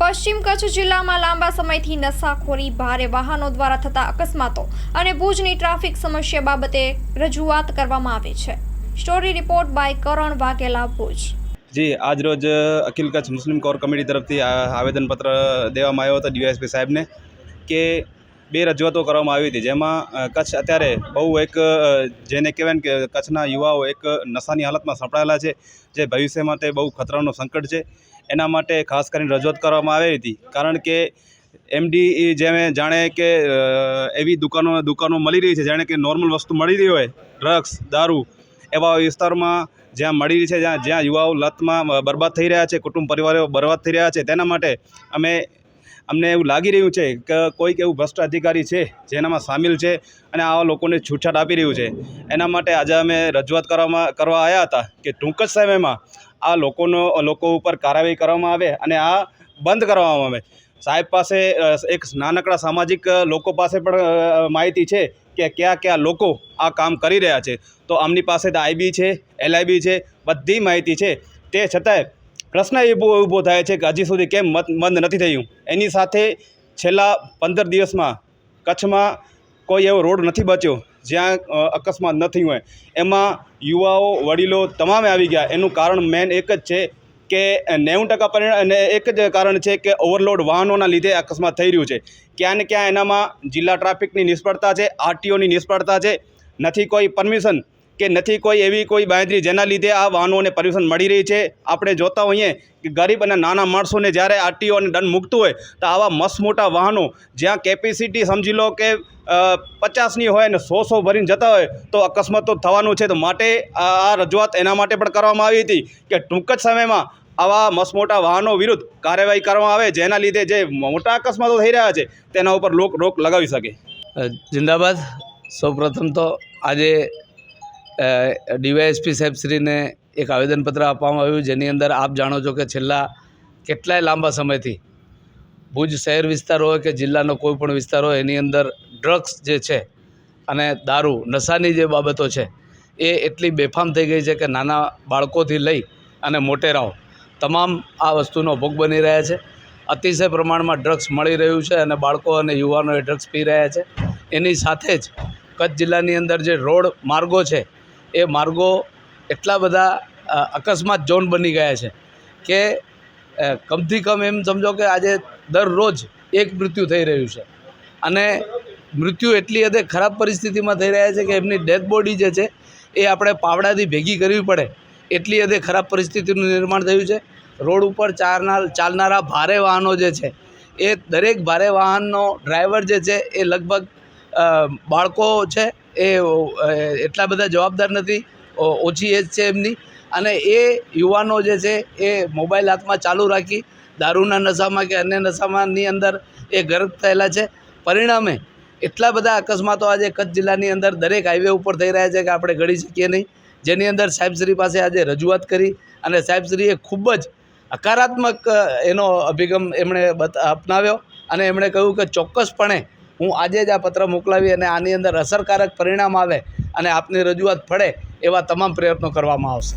પશ્ચિમ કચ્છ જિલ્લામાં લાંબા સમયથી નશાખોરી, ભારે વાહનો દ્વારા થતા અકસ્માતો અને ભુજની ટ્રાફિક સમસ્યા બાબતે રજૂઆત કરવામાં આવી છે. Story report by Karan Vaghela, Bhuj. જી, આજ રોજ Akhil Kutch Muslim core committee તરફથી આવેદનપત્ર દેવામાં આવ્યો હતો ડીવાયએસપી સાહેબને કે બે રજૂઆતો કરવામાં આવી હતી. જેમાં કચ્છ અત્યારે બહુ એક જેને કહેવાય કે કચ્છના યુવાઓ એક નશાની હાલતમાં સંપડાયેલા છે, જે ભવિષ્ય માટે બહુ ખતરાનો સંકટ છે. એના માટે ખાસ કરીને રજૂઆત કરવામાં આવી હતી. કારણ કે એમડી જેમ જાણે કે એવી દુકાનો દુકાનો મળી રહી છે, જાણે કે નોર્મલ વસ્તુ મળી રહી હોય, ડ્રગ્સ, દારૂ, એવા વિસ્તારમાં જ્યાં મળી રહી છે, જ્યાં જ્યાં યુવાઓ લતમાં બરબાદ થઈ રહ્યા છે, કુટુંબ પરિવારો બરબાદ થઈ રહ્યા છે, તેના માટે અમે અમને એવું લાગી રહ્યું છે કે કોઈક એવું ભ્રષ્ટ અધિકારી છે, જેનામાં સામેલ છે અને આવા લોકોને છૂટછાટ આપી રહ્યું છે. એના માટે આજે અમે રજૂઆત કરવામાં, કરવા આવ્યા હતા કે ટૂંક જ સમયમાં આ લોકોનો, લોકો ઉપર કાર્યવાહી કરવામાં આવે અને આ બંધ કરવામાં આવે. સાહેબ પાસે એક નાનકડા સામાજિક લોકો પાસે પણ માહિતી છે કે કયા કયા લોકો આ કામ કરી રહ્યા છે. તો આમની પાસે આઈબી છે એલઆઈબી છે, બધી માહિતી છે. તે છતાંય પ્રશ્ન એ ઊભો થાય છે કે હજી સુધી કેમ બંધ નથી થયું. એની સાથે છેલ્લા પંદર દિવસમાં કચ્છમાં કોઈ એવો રોડ નથી બચ્યો જ્યાં અકસ્માત ન થયું હોય. એમાં યુવાઓ, વડીલો તમામે આવી ગયા. એનું કારણ મેન એક જ છે કે નેવું ટકા પરિણામ એક જ કારણ છે કે ઓવરલોડ વાહનોના લીધે અકસ્માત થઈ રહ્યું છે. ક્યાં ને ક્યાં એનામાં જિલ્લા ટ્રાફિકની નિષ્ફળતા છે આરટીઓની નિષ્ફળતા છે. નથી કોઈ પરમિશન કે નથી કોઈ એવી કોઈ બાંધરી જેના લીધે આ વાહનોને પરમિશન મળી રહી છે? આપણે જોતા હોઈએ કે ગરીબ અને નાના માણસોને જ્યારે આરટીઓ અને દંડ મૂકતું હોય, તો આવા મસમોટા મોટા વાહનો જ્યાં કેપેસિટી સમજી લો કે પચાસની હોય ને સો સો ભરીને જતા હોય, તો અકસ્માત તો થવાનું છે. તો માટે આ રજૂઆત એના માટે પણ કરવામાં આવી હતી કે ટૂંક જ સમયમાં આવા મસમોટા મોટા વાહનો વિરુદ્ધ કાર્યવાહી કરવામાં આવે, જેના લીધે જે મોટા અકસ્માતો થઈ રહ્યા છે, તેના ઉપર રોક રોક લગાવી શકે. જિંદાબાદ. સૌપ્રથમ તો આજે ડીવાયએસપી સાહેબશ્રીને એક આવેદનપત્ર આપવામાં આવ્યું, જેની અંદર આપ જાણો છો કે છેલ્લા કેટલાય લાંબા સમયથી ભુજ શહેર વિસ્તાર હોય કે જિલ્લાનો કોઈ પણ વિસ્તાર હોય, એની અંદર ડ્રગ્સ જે છે અને દારૂ, નશાની જે બાબતો છે, એ એટલી બેફામ થઈ ગઈ છે કે નાના બાળકોથી લઈ અને મોટેરાઓ તમામ આ વસ્તુનો ભોગ બની રહ્યા છે. અતિશય પ્રમાણમાં ડ્રગ્સ મળી રહ્યું છે અને બાળકો અને યુવાનો એ ડ્રગ્સ પી રહ્યા છે. એની સાથે જ કચ્છ જિલ્લાની અંદર જે રોડ માર્ગો છે એ માર્ગો એટલા બધા અકસ્માત ઝોન બની ગયા છે કે કમથી કમ એમ સમજો કે આજે દરરોજ એક મૃત્યુ થઈ રહ્યું છે. અને મૃત્યુ એટલી હદે ખરાબ પરિસ્થિતિમાં થઈ રહ્યા છે કે એમની ડેથ બોડી જે છે એ આપણે પાવડાથી ભેગી કરવી પડે. એટલી હદે ખરાબ પરિસ્થિતિનું નિર્માણ થયું છે. રોડ ઉપર ચાલનાર ચાલનારા ભારે વાહનો જે છે એ દરેક ભારે વાહનનો ડ્રાઈવર જે છે એ લગભગ બાળકો છે એ એટલા બધા જવાબદાર નથી. ઓછી એજ છે એમની. અને એ યુવાનો જે છે એ મોબાઈલ હાથમાં ચાલુ રાખી દારૂના નશામાં કે અન્ય નશામાંની અંદર એ ગરક થયેલા છે. પરિણામે એટલા બધા અકસ્માતો આજે કચ્છ જિલ્લાની અંદર દરેક હાઈવે ઉપર થઈ રહ્યા છે કે આપણે ઘડી શકીએ નહીં. જેની અંદર સાહેબશ્રી પાસે આજે રજૂઆત કરી અને સાહેબશ્રીએ ખૂબ જ હકારાત્મક એનો અભિગમ એમણે બતા, અપનાવ્યો અને એમણે કહ્યું કે ચોક્કસપણે હું આજે જ આ પત્ર મોકલાવી અને આની અંદર અસરકારક પરિણામ આવે અને આપની રજૂઆત ફળે એવા તમામ પ્રયત્નો કરવામાં આવશે.